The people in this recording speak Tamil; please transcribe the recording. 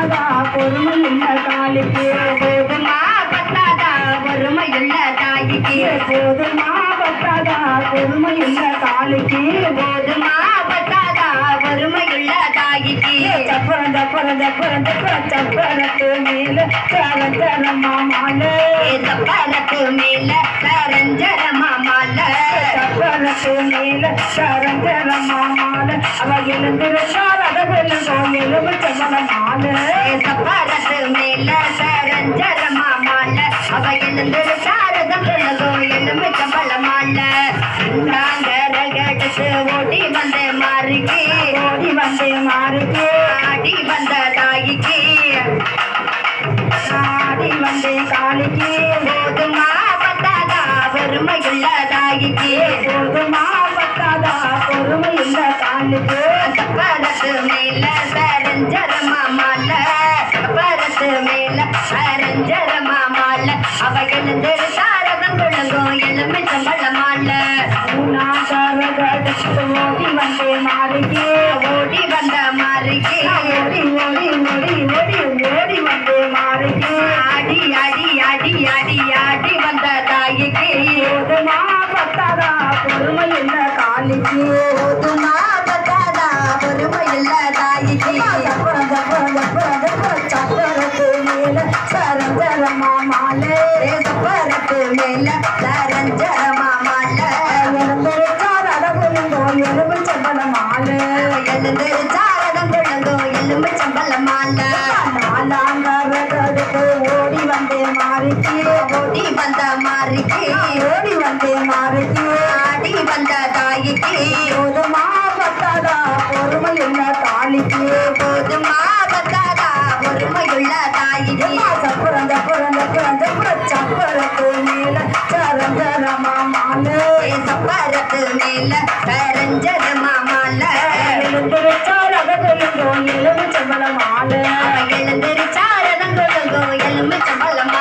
பத்தாதா பொறுமை இல்ல காலிக்கு போதுமா பத்தாதா வறுமையுள்ள தாய்க்கு. போதுமா பத்தாதா பொறுமை இல்ல காலிக்கு போதுமா பத்தாதா வறுமையுள்ள தாய்க்கு. சப்பரம் சப்பரம் சப்பரம் சப்பரம் சப்பரத்து மேல சர சரமா மாலை சப்பரத்து மேல கரஞ்சர மாலை. அவ எழுந்திருந்தால் அதவெல்லாம் எலும்பு சமல மாலை. சப்பரத்து மேல கரஞ்சர மாமால அவ எழுந்து சாரதம் பிள்ளதோ எலும்பு சம்பள மால. ஓடி வந்த மாறுகி ஓடி வந்து மாறுக்கு ஆடி வந்த தாய்க்கு ஆடி வந்து காலிக்கு போதுமா வறுமையுள்ள தாய்க்கு காலுக்கு பரத்து மேல சரஞ்சர மாமால பரத்து மேல சரஞ்சர மாமால அவ எழுந்து சாரதம் விழுங்கும் எலும்பி சம்பள மால. ஓடி வந்து மாறுக்கு ஓடி வந்த மாறிக்கு ஓடி ஓடி ஓடி ஓடி ஓடி வந்து மாறுக்கு ஆடி அடி அடி அடி ஆடி வந்த தாய்க்கு. போதுமா பத்தாதா? பொறுமை இல்ல காலிக்கு? சரஞ்சரமா மாலை பரப்பு மேல சரஞ்சர மாமால எழுந்திருச்சால் அடகுலுங்கோ எலும்பு சம்பள மாலை எழுந்து சாரதம் எலும்பு சம்பள மால நாலாங்கரகடுக்கு ஓடி வந்தே மாறிக்கு ஓடி வந்த மாறிக்கு ஓடி வந்தே மாறிக்கு தாய்க்கு சப்புரம் சப்புரம் சப்புரம் சப்புரம் சப்பரத்து மேல சரஞ்சரமா மாலை சப்பரத்து மேல கரஞ்சர மாமால. எழுந்திருச்சால் அகதலுங்கோ